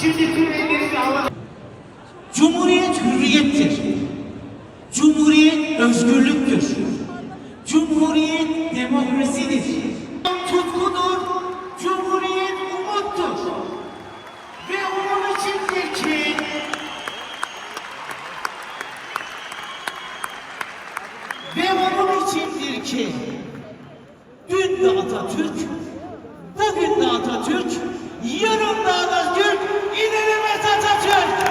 Şimdi. Cumhuriyet hürriyettir. Cumhuriyet özgürlüktür. Cumhuriyet demokrasidir. Tutkudur. Cumhuriyet umuttur. Ve onun içindir ki ve onun içindir ki dün de Atatürk, bugün de Atatürk, yarın da Atatürk, ilerlemez Atatürk.